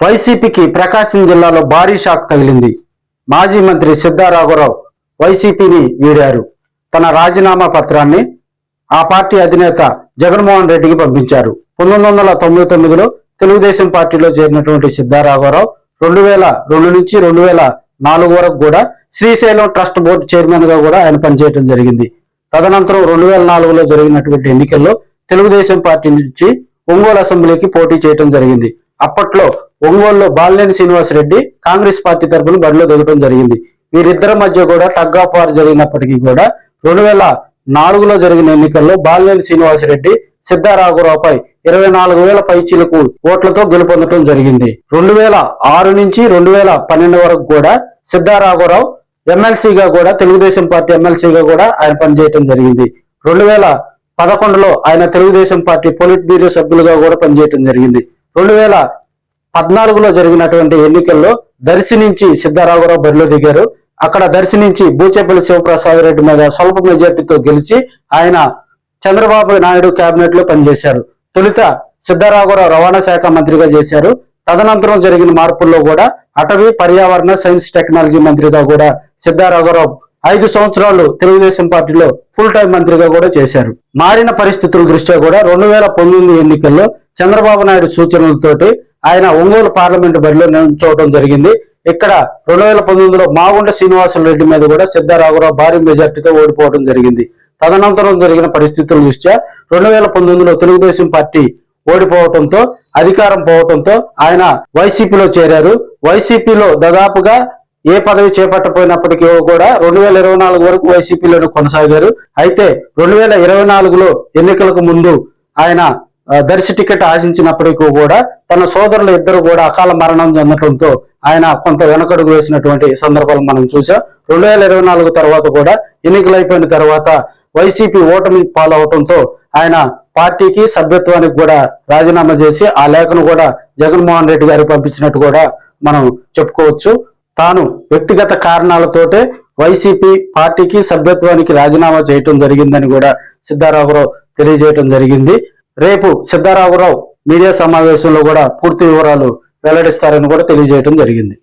వైసీపీకి ప్రకాశం జిల్లాలో భారీ షాక్ తగిలింది. మాజీ మంత్రి సిద్ధారాఘవరావు వైసీపీని వీడారు. తన రాజీనామా పత్రాన్ని ఆ పార్టీ అధినేత జగన్మోహన్ రెడ్డికి పంపించారు. పంతొమ్మిది వందల తొంభై తొమ్మిదిలో తెలుగుదేశం పార్టీలో చేరినటువంటి సిద్ధారాఘవరావు రెండు వేల రెండు నుంచి రెండు వేల నాలుగు వరకు కూడా శ్రీశైలం ట్రస్ట్ బోర్డు చైర్మన్గా కూడా ఆయన పనిచేయడం జరిగింది. తదనంతరం రెండు వేల నాలుగులో జరిగినటువంటి ఎన్నికల్లో తెలుగుదేశం పార్టీ నుంచి ఒంగోలు అసెంబ్లీకి పోటీ చేయడం జరిగింది. అప్పట్లో ఒంగోలులో బాలినేని శ్రీనివాసరెడ్డి కాంగ్రెస్ పార్టీ తరఫున బరిలో దిగడం జరిగింది. వీరిద్దరి మధ్య కూడా టగ్ ఆఫ్ వార్ జరిగినప్పటికీ కూడా రెండు వేల నాలుగులో జరిగిన ఎన్నికల్లో బాలినేని శ్రీనివాసరెడ్డి సిద్ధారాఘురావుపై ఇరవై నాలుగు వేల పైచీలకు ఓట్లతో గెలుపొందడం జరిగింది. రెండు వేల ఆరు నుంచి రెండు వేల పన్నెండు వరకు కూడా సిద్ధారాఘురావు ఎమ్మెల్సీగా కూడా తెలుగుదేశం పార్టీ ఎమ్మెల్సీగా కూడా ఆయన పనిచేయటం జరిగింది. రెండు వేల పదకొండులో ఆయన తెలుగుదేశం పార్టీ పొలిట్ బ్యూరో సభ్యులుగా కూడా పనిచేయటం జరిగింది. రెండు వేల పద్నాలుగులో జరిగినటువంటి ఎన్నికల్లో దర్శి నుంచి సిద్ధారాఘవరావు బరిలో దిగారు. అక్కడ దర్శి నుంచి బూచేపల్లి శివప్రసాద్ రెడ్డి మీద స్వల్ప మెజార్టీతో గెలిచి ఆయన చంద్రబాబు నాయుడు కేబినెట్లో పనిచేశారు. తొలుత సిద్ధారాఘవరావు రవాణా శాఖ మంత్రిగా చేశారు. తదనంతరం జరిగిన మార్పుల్లో కూడా అటవీ పర్యావరణ సైన్స్ టెక్నాలజీ మంత్రిగా కూడా సిద్ధారాఘవరావు ఐదు సంవత్సరాలు తెలుగుదేశం పార్టీలో ఫుల్ టైం మంత్రిగా కూడా చేశారు. మారిన పరిస్థితుల దృష్ట్యా కూడా రెండు వేల పంతొమ్మిది ఎన్నికల్లో చంద్రబాబు నాయుడు సూచనలతోటి ఆయన ఒంగోలు పార్లమెంట్ బరిలో నిల్చోవడం జరిగింది. ఇక్కడ రెండు వేల పంతొమ్మిదిలో మాగుంట శ్రీనివాసులు రెడ్డి మీద కూడా సిద్ధారాఘవరావు భారీ మెజార్టీతో ఓడిపోవడం జరిగింది. తదనంతరం జరిగిన పరిస్థితుల దృష్ట్యా రెండు వేల పంతొమ్మిదిలో తెలుగుదేశం పార్టీ ఓడిపోవడంతో అధికారం పోవడంతో ఆయన వైసీపీలో చేరారు. వైసీపీలో దాదాపుగా ఏ పదవి చేపట్టపోయినప్పటికీ కూడా రెండు వేల ఇరవై నాలుగు వరకు వైసీపీలోనే కొనసాగారు. అయితే రెండు వేల ఇరవై నాలుగులో ఎన్నికలకు ముందు ఆయన దర్శి టికెట్ ఆశించినప్పటికీ కూడా తన సోదరులు ఇద్దరు కూడా అకాల మరణం చెందడంతో ఆయన కొంత వెనకడుగు వేసినటువంటి సందర్భాలు మనం చూసాం రెండు వేల ఇరవై నాలుగు తర్వాత కూడా ఎన్నికలు అయిపోయిన తర్వాత వైసీపీ ఓటమి పాలవటంతో ఆయన పార్టీకి సభ్యత్వానికి కూడా రాజీనామా చేసి ఆ లేఖను కూడా జగన్మోహన్ రెడ్డి గారికి పంపించినట్టు కూడా మనం చెప్పుకోవచ్చు. తాను వ్యక్తిగత కారణాలతోటే వైసీపీ పార్టీకి సభ్యత్వానికి రాజీనామా చేయటం జరిగిందని కూడా సిద్ధారాఘవరావు తెలియజేయటం జరిగింది. రేపు సిద్ధారాఘవరావు మీడియా సమావేశంలో కూడా పూర్తి వివరాలు వెల్లడిస్తారని కూడా తెలియజేయడం జరిగింది.